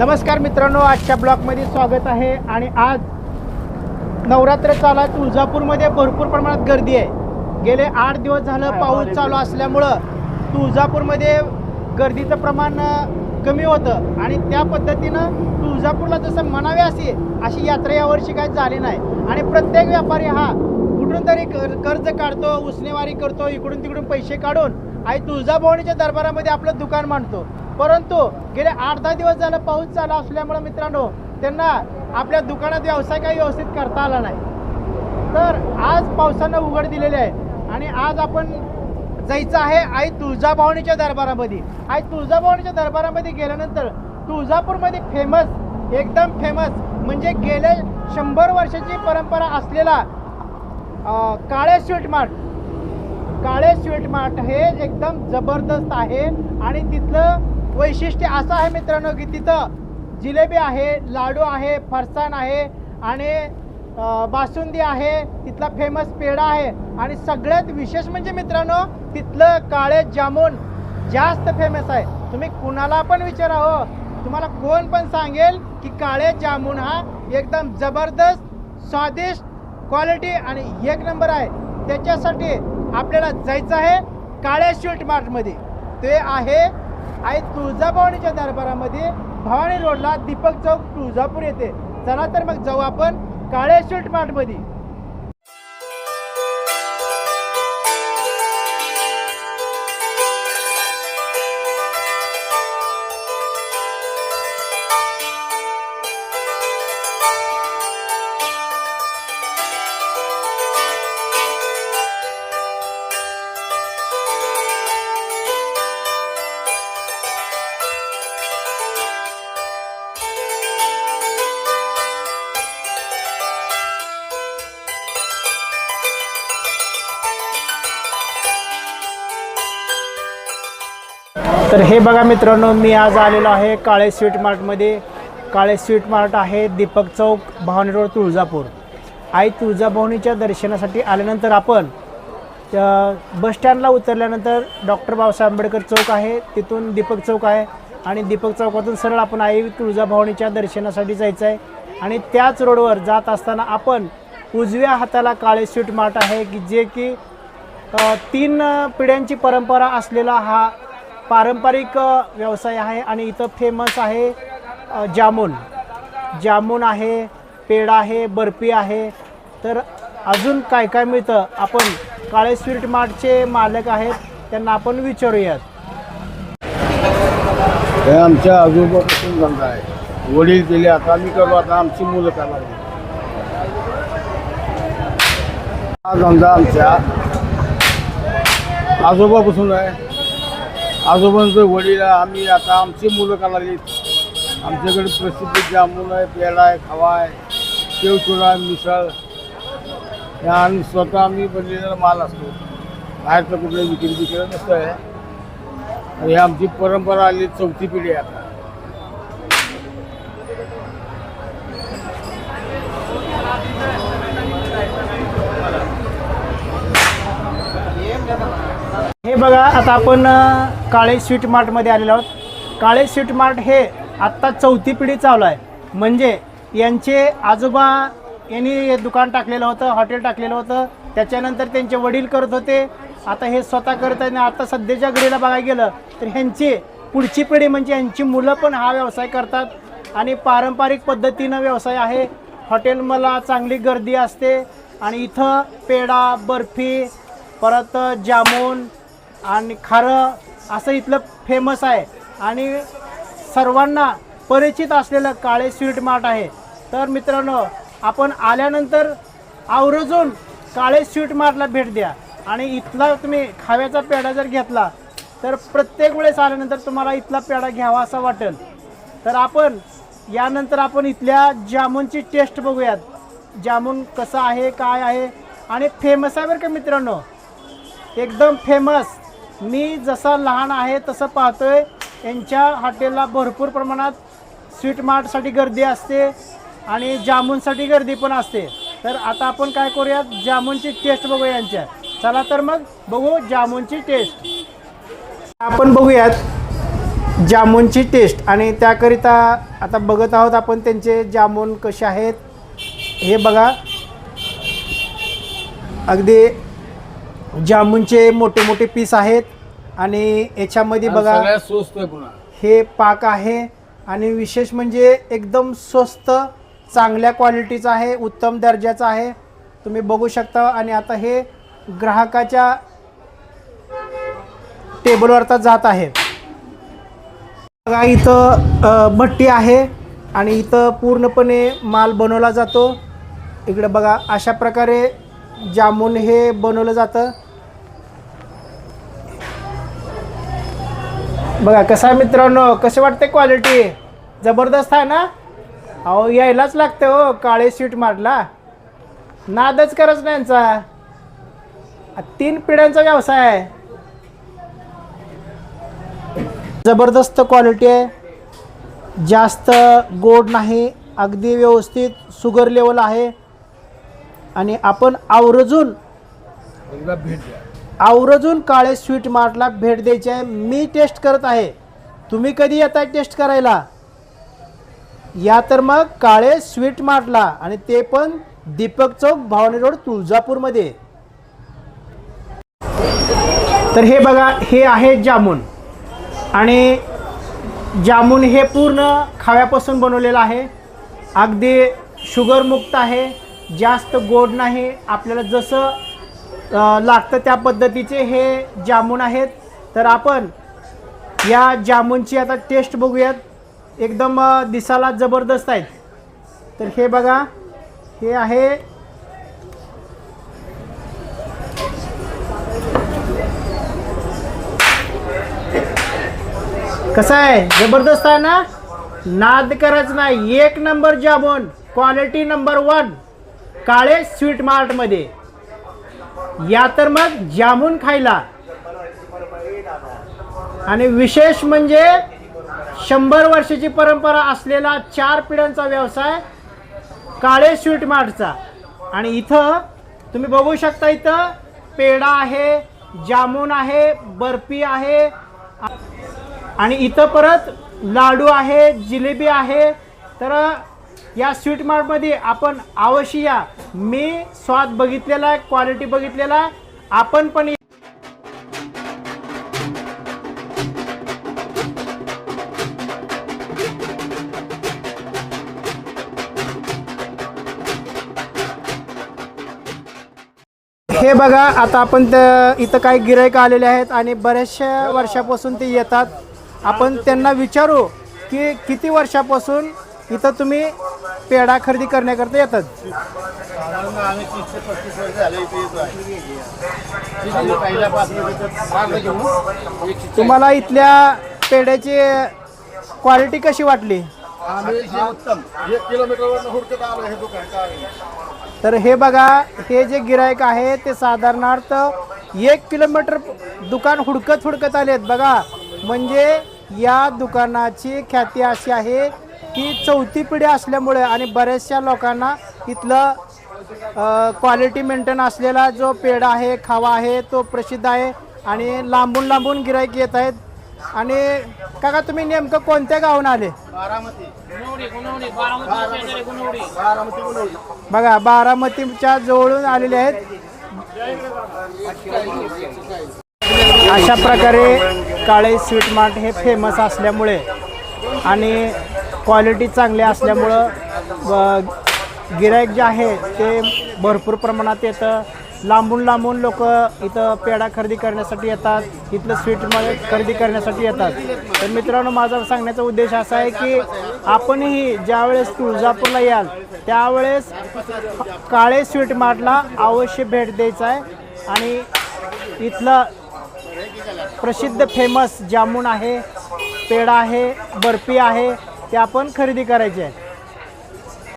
नमस्कार मित्रांनो आजच्या ब्लॉगमध्ये स्वागत आहे आणि आज नवरात्र चालू आहे. तुळजापूरमध्ये भरपूर प्रमाणात गर्दी आहे. गेले आठ दिवस झालं पाऊस चालू असल्यामुळं तुळजापूरमध्ये गर्दीचं प्रमाण कमी होतं. आणि त्या पद्धतीनं तुळजापूरला जसं म्हणावे असे अशी यात्रा यावर्षी काही झाली नाही. आणि प्रत्येक व्यापारी हा कुठून तरी कर- कर्ज काढतो उसनेवारी करतो इकडून तिकडून पैसे काढून आई तुळजाभवानीच्या दरबारामध्ये आपलं दुकान मांडतो. परंतु गेले आठ दहा दिवस झालं पाऊस चालू असल्यामुळे मित्रांनो त्यांना आपल्या दुकानात व्यवसाय काही व्यवस्थित करता आला नाही. तर आज पावसानं उघड दिलेले आहे. आणि आज आपण जायचं आहे आई तुळजाभवानीच्या दरबारामध्ये. आई तुळजाभवानीच्या दरबारामध्ये गेल्यानंतर तुळजापूरमध्ये फेमस एकदम फेमस म्हणजे गेल्या शंभर वर्षाची परंपरा असलेला Kale sweet mart. Kale sweet mart हे एकदम जबरदस्त आहे. आणि तिथलं वैशिष्ट्य असं आहे मित्रांनो की तिथं जिलेबी आहे लाडू आहे फरसाण आहे आणि बासुंदी आहे तिथला फेमस पेढा आहे आणि सगळ्यात विशेष म्हणजे मित्रांनो तिथलं काळे जामून जास्त फेमस आहे. तुम्ही कुणाला पण विचारा हो. तुम्हाला कोण पण सांगेल की काळे जामून हा एकदम जबरदस्त स्वादिष्ट क्वालिटी आणि एक नंबर आहे. त्याच्यासाठी आपल्याला जायचं आहे काळ्या स्वीट मार्टमध्ये ते आहे आहे तुळजाभवानीच्या दरबारामध्ये भवानी रोडला दीपक चौक तुळजापूर येते. चला तर मग जाऊ आपण काळ्या मार्टमध्ये तर हे बघा मित्रांनो मी आज आलेलो आहे काळे स्वीट मार्टमध्ये काळे स्वीट मार्ट आहे दीपक चौक भवानी रोड तुळजापूर. आई तुळजाभवनीच्या दर्शनासाठी आल्यानंतर आपण बस स्टँडला उतरल्यानंतर डॉक्टर बाबासाहेब आंबेडकर चौक आहे. तिथून दीपक चौक आहे आणि दीपक चौकातून सरळ आपण आई तुळजाभवानीच्या दर्शनासाठी जायचं आहे आणि त्याच रोडवर जात असताना आपण उजव्या हाताला काळे स्वीट मार्ट आहे की जे की तीन पिढ्यांची परंपरा असलेला हा पारंपरिक व्यवसाय आहे आणि इथं फेमस आहे जामून. जामून आहे पेढा आहे बर्फी आहे. तर अजून काय काय मिळतं? आपण काळे स्वीट मार्टचे मालक आहेत त्यांना आपण विचारूयात. हे आमच्या आजोबापासून धंदा आहे. वडील गेले आता आम्ही करू आता आमची मुलं करणार हा धंदा आमच्या आजोबापासून आहे. आजोबांचं वडील आम्ही आता आमची मुलं करणार आमच्याकडे प्रसिद्ध जामुन आहे पेढा आहे खवा आहे शेवचुरा मिसळ. हे आणि स्वतः आम्ही बनलेला माल असतो. बाहेरचं कुठलं विक्री विक्री नसतं आहे. आणि आमची परंपरा आली चौथी पिढी आहे आता. हे बघा आता आपण काळे स्वीट मार्टमध्ये आलेलो आहोत. काळे स्वीट मार्ट हे आत्ता चौथी पिढी चालू आहे. म्हणजे यांचे आजोबा यांनी हे दुकान टाकलेलं होतं हॉटेल टाकलेलं होतं. त्याच्यानंतर त्यांचे वडील करत होते. आता हे स्वतः करत आहेत आणि आता सध्याच्या घडीला बघायला गेलं तर ह्यांची पुढची पिढी म्हणजे यांची मुलं पण हा व्यवसाय करतात. आणि पारंपरिक पद्धतीनं व्यवसाय आहे. हॉटेल मला चांगली गर्दी असते. आणि इथं पेढा बर्फी परत जामून आणि खारं असं इथलं फेमस आहे. आणि सर्वांना परिचित असलेलं काळे स्वीट मार्ट आहे. तर मित्रांनो आपण आल्यानंतर आवर्जून काळे स्वीट मार्टला भेट द्या. आणि इथला तुम्ही खाव्याचा पेढा जर घेतला तर प्रत्येक वेळेस आल्यानंतर तुम्हाला इथला पेढा घ्यावा असा वाटेल. तर आपण यानंतर आपण इथल्या जामूनची टेस्ट बघूयात. जामून कसं आहे काय आहे आणि फेमस आहे बरं का मित्रांनो? एकदम फेमस मी जसा लहान आहे तसं पाहतोय यांच्या हॉटेलला भरपूर प्रमाणात स्वीट मार्टसाठी गर्दी असते आणि जामूनसाठी गर्दी पण असते. तर आता आपण काय करूयात जामूनची टेस्ट बघूया यांच्या. चला तर मग बघू जामूनची टेस्ट आपण बघूयात जामूनची टेस्ट आणि त्याकरिता आता बघत आहोत आपण त्यांचे जामून कसे आहेत. हे बघा. अगदी जामूनचे मोठे मोठे पीस आहेत आणि याच्यामध्ये बघा सगळ्यात स्वस्त आहे पुन्हा. हे पाक आहे आणि विशेष म्हणजे एकदम स्वस्त चांगल्या क्वालिटीचं आहे उत्तम दर्जाचं आहे. तुम्ही बघू शकता आणि आता हे ग्राहकाच्या टेबलवरता जात आहे. बघा इथं अ, भट्टी आहे आणि इथं पूर्णपणे माल बनवला जातो. इकडे बघा अशा प्रकारे जामून हे बनवलं जातं. बघा कसं आहे मित्रांनो कसे वाटते क्वालिटी जबरदस्त आहे ना? अहो यायलाच लागते हो काळे शीट मारला. नादच करच नाही यांचा. तीन पिढ्यांचा व्यवसाय आहे. जबरदस्त क्वालिटी आहे. जास्त गोड नाही अगदी व्यवस्थित शुगर लेवल आहे. आणि आपण आवर्जून भेट द्या. आवर्जून काळे स्वीट मार्टला भेट द्यायची आहे. मी टेस्ट करत आहे. तुम्ही कधी येताय टेस्ट करायला? या तर मग काळे स्वीट मार्टला आणि ते पण दीपक चौक भवानी रोड तुळजापूरमध्ये. तर हे बघा हे आहे जामून. आणि जामून हे पूर्ण खाव्यापासून बनवलेलं आहे. अगदी शुगरमुक्त आहे. जास्त गोड नाही आपल्याला जसं लागतं त्या पद्धतीचे हे जामून आहेत. तर आपण या जामूनची आता टेस्ट बघूयात. एकदम दिसायला जबरदस्त आहेत. तर हे बघा हे आहे. कसं आहे? जबरदस्त आहे ना? नाद करायचं नाही. एक number jamun. Quality number one Kale sweet मार्टमध्ये. या तर मग जामून खायला. आणि विशेष म्हणजे शंभर वर्षाची परंपरा असलेला चार पिढ्यांचा व्यवसाय काळे स्वीट मार्टचा. आणि इथं तुम्ही बघू शकता इथं पेढा आहे जामून आहे बर्फी आहे. आणि इथं परत लाडू आहे जिलेबी आहे. तर या स्वीट मार्टमध्ये आपण अवश्य या. मी स्वाद बघितलेला आहे क्वालिटी बघितलेला आहे. आपण पण हे बघा आता आपण इथं काही गिरायक आलेले आहेत आणि बऱ्याचशा वर्षापासून ते येतात. आपण त्यांना विचारू की किती वर्षापासून इथं तुम्ही पेढा खरेदी करण्याकरता येतात. साधारण आम्ही पस्तीस वर्ष झाले इथे येतो आहे पहिल्यापासून घेऊन एक तुम्हाला इथल्या पेढ्याची क्वालिटी कशी वाटली? उत्तम एक किलोमीटरवर हुडकत आलो हे दुकान काय तर हे बघा हे जे गिरायक आहे ते साधारणार्थ एक किलोमीटर दुकान हुडकत हुडकत आलेत. बघा म्हणजे या दुकानाची ख्याती अशी आहे की चौथी पिढी असल्यामुळे आणि बऱ्याचशा लोकांना इथलं क्वालिटी मेंटेन असलेला जो पेढा आहे खावा आहे तो प्रसिद्ध आहे आणि लांबून लांबून गिरायक येत आहेत. आणि काका तुम्ही नेमकं कोणत्या गावून आले? बारामती. बारामती गुणवडी. बघा बारामतीच्या जवळून आलेले आहेत. अशा प्रकारे काळे स्वीट मार्ट हे फेमस असल्यामुळे आणि क्वालिटी चांगली असल्यामुळं गिरायक जे आहे ते भरपूर प्रमाणात येतं. लांबून लांबून लोक इथं पेढा खरेदी करण्यासाठी येतात. इथलं स्वीटमध्ये खरेदी करण्यासाठी येतात. तर मित्रांनो माझा सांगण्याचा उद्देश असा आहे की आपणही ज्यावेळेस तुळजापूरला याल त्यावेळेस काळे स्वीट मार्टला अवश्य भेट द्यायचं आहे. आणि इथलं प्रसिद्ध फेमस जामून आहे पेढा आहे बर्फी आहे ते आपण खरेदी करायचे आहे.